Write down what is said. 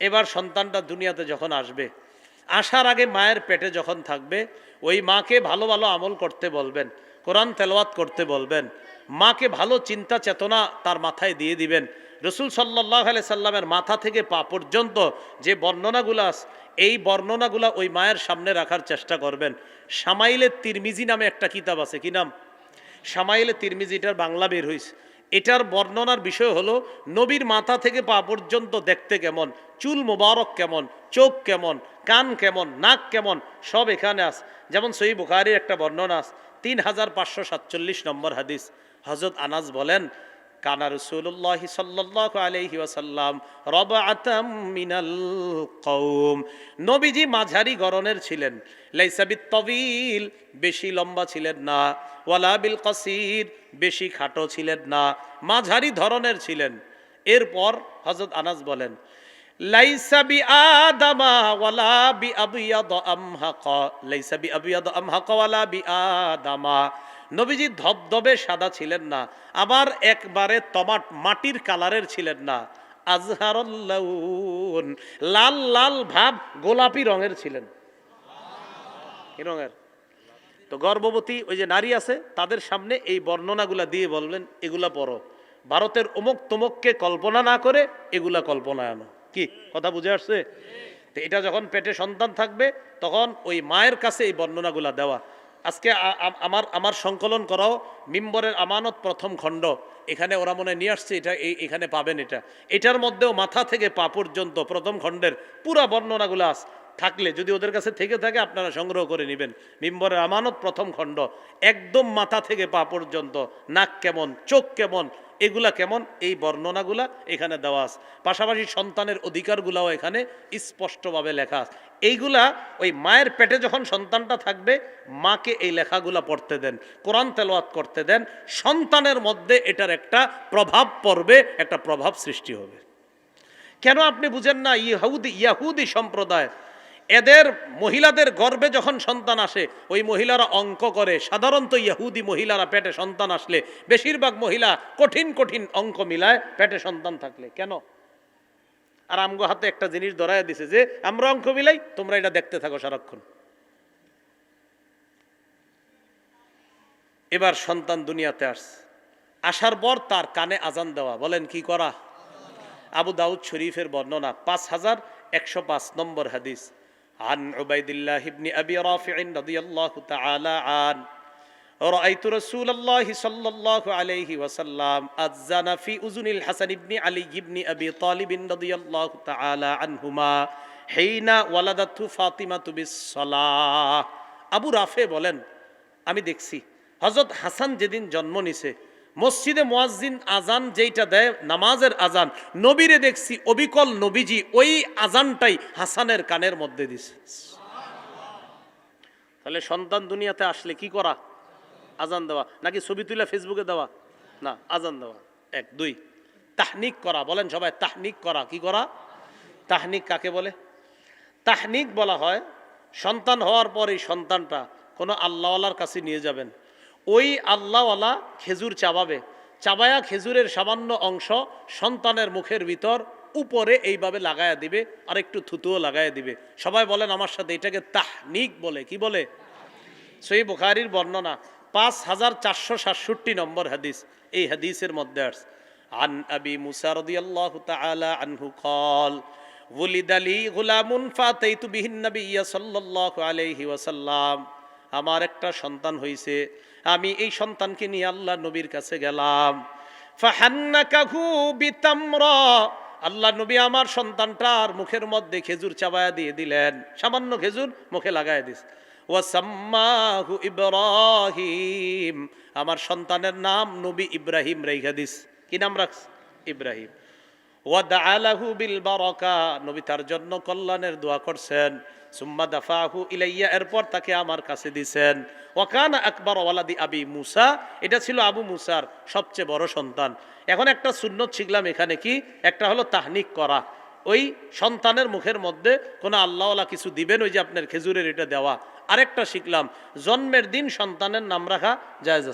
এবার সন্তানটা দুনিয়াতে যখন আসবে, আসার আগে মায়ের পেটে যখন থাকবে, ওই মাকে ভালো ভালো আমল করতে বলবেন, কোরআন তেলাওয়াত করতে বলবেন, মাকে ভালো চিন্তা চেতনা তার মাথায় দিয়ে দিবেন। রসুল সাল্লাহ আলি সাল্লামের মাথা থেকে পা পর্যন্ত যে বর্ণনাগুলো এই বর্ণনাগুলা ওই মায়ের সামনে রাখার চেষ্টা করবেন। সামাইলের তিরমিজি নামে একটা কিতাব আছে, কি নাম? সামাইলে তিরমিজিটার বাংলা বের হয়েছে এটার বর্ণনার বিষয় হলো, নবীর মাথা থেকে পা পর্যন্ত দেখতে কেমন, চুল মুবারক কেমন, চোখ কেমন, কান কেমন, নাক কেমন, সব এখানে আস। যেমন সই বুখারির একটা বর্ণনা আস, তিন হাজার পাঁচশো সাতচল্লিশ নম্বর হাদিস। হজরত আনাজ বলেন কানা রসুল্লাহ সাল্লাহ আলহি ওয়াসাল্লাম রবাআতাম মিনাল কৌম নবীজি মাঝারি গরনের ছিলেন। লাইসাবিত তবিল বেশি লম্বা ছিলেন না। ওয়ালা বিল কসির বেশি খাটো ছিলেন না। মাঝারি ধরনের ছিলেন। এরপর হজরত আনাস বলেন, লাইসা বি আবিয়াদ আমহাকা। লাইসা বি আবিয়াদ বি আদামা নবীজি ধবধবে সাদা ছিলেন না, আবার একবারে তমাট মাটির কালারের ছিলেন না। আজহারুন লাল লাল ভাব গোলাপি রঙের ছিলেন। রঙের? তো গর্ভবতী ওই যে নারী আছে, তাদের সামনে এই বর্ণনাগুলা দিয়ে বলবেন, এগুলা পড়ো। ভারতের অমুক তমুককে কল্পনা না করে এগুলা কল্পনা আনো। কি? কথা বুঝে আসছে? তো এটা যখন পেটে সন্তান থাকবে, তখন ওই মায়ের কাছে এই বর্ণনাগুলা দেওয়া। আজকে আমার আমার সংকলন করাও মিম্বরের আমানত প্রথম খণ্ড। এখানে ওরা মনে নিয়ে আসছে, এটা এখানে পাবেন এটা। এটার মধ্যেও মাথা থেকে পা পর্যন্ত প্রথম খণ্ডের পুরা বর্ণনাগুলো আস থাকলে, যদি ওদের কাছে থেকে থাকে, আপনারা সংগ্রহ করে নেবেন। মিম্বরের আমানত প্রথম খণ্ড, একদম মাথা থেকে পা পর্যন্ত, নাক কেমন, চোখ কেমন, এগুলা কেমন? এই বর্ণনাগুলা এখানে দেওয়া আছে। পাশাপাশি সন্তানের অধিকারগুলাও এখানে স্পষ্টভাবে লেখা আছে। এইগুলা ওই মায়ের পেটে যখন সন্তানটা থাকবে, মাকে এই লেখাগুলা পড়তে দেন, কোরআন তেলাওয়াত করতে দেন, সন্তানের মধ্যে এটার একটা প্রভাব পড়বে, একটা প্রভাব সৃষ্টি হবে। কেন আপনি বুঝেন না, ইহুদি, ইয়াহুদি সম্প্রদায় এদের মহিলাদের গর্ভে যখন সন্তান আসে, ওই মহিলারা অঙ্ক করে। সাধারণত ইহুদি মহিলারা পেটে সন্তান আসলে, বেশিরভাগ মহিলা কঠিন কঠিন অঙ্ক মিলায়, পেটে সন্তান থাকলে। কেন? আর আমগো হাতে একটা জিনিস ধরাইয়া দিছে যে, আমরা অঙ্ক মিলাই, তোমরা এটা দেখতে থাকো সারাক্ষণ। এবার সন্তান দুনিয়াতে আসছে। আসার পর তার কানে আজান দেওয়া। বলেন, কি করা? আবু দাউদ শরীফের বর্ণনা, পাঁচ হাজার একশো পাঁচ নম্বর হাদিস। عن عبيد الله بن أبي رافع رضي الله تعالى عنه رأيت رسول الله صلى الله عليه وسلم أذن في أذن الحسن بن علي بن أبي طالب رضي الله تعالى عنهما حين ولدته فاطمة بالصلاة আবু রাফে বলেন আমি দেখছি হজরত হাসান যেদিন জন্ম নিছে মসজিদে মোয়াজ্জিন আজান যেইটা দেয়, নামাজের আজান নবীরে দেখছি অবিকল নবীজি ওই আজানটাই হাসানের কানের মধ্যে দিছে। তাহলে সন্তান দুনিয়াতে আসলে কি করা? আজান দেওয়া। নাকি ছবি তুলে ফেসবুকে দেওয়া? না আজান দেওয়া। এক, দুই। তাহনিক করা, বলেন সবাই, তাহনিক করা, কি করা? তাহনিক কাকে বলে? তাহনিক বলা হয়, সন্তান হওয়ার পর এই সন্তানটা কোনো আল্লাহওয়ালার কাছে নিয়ে যাবেন। ওই আল্লাহওয়ালা খেজুর চাবাবে চাবায়া খেজুরের সামান্য অংশ সন্তানের মুখের ভিতর উপরে এইভাবে লাগায়া দিবে আর একটু থুতুও লাগায়া দিবে সবাই বলেন আমার সাথে এটাকে তাহনিক বলে কি বলে সই বুখারির বর্ণনা পাঁচ হাজার চারশো সাতষট্টি নম্বর হাদিস এই হাদিসের মধ্যে আস আন আবি মুসা রাদিয়াল্লাহু তাআলা আনহু قال ولد لي غلام فاتيت به النبي صلى الله عليه وسلم আমার একটা সন্তান হইছে আমি এই সন্তানকে নিয়ে আল্লাহ নবীর কাছে গেলাম। আল্লাহ নবী আমার সন্তানটার মুখের মধ্যে খেজুর চাবায়া দিয়ে দিলেন। সামান্য খেজুর মুখে লাগায় দিস। ওয়াসাম্মাহু ইব্রাহিম। আমার সন্তানের নাম নবী ইব্রাহিম রেখা দিস। কি নাম রাখস? ইব্রাহিম। ওয়াদাআলাহু বিল বারাকা নবী তার জন্য কল্যাণের দোয়া করছেন। সুম্মা দাফাহু ইলাইয়া, এরপর তাকে আমার কাছে দিছেন। ওয়াকান আকবর ওয়ালাদি আবি মুসা, এটা ছিল আবু মুসার সবচেয়ে বড় সন্তান। এখন একটা সুন্নত শিখলাম এখানে কি? একটা হলো তাহনিক করা। ওই সন্তানের মুখের মধ্যে কোনো আল্লাহওয়ালা কিছু দিবেন, ওই যে আপনার খেজুরের এটা দেওয়া। আরেকটা শিখলাম, জন্মের দিন সন্তানের নাম রাখা জায়জ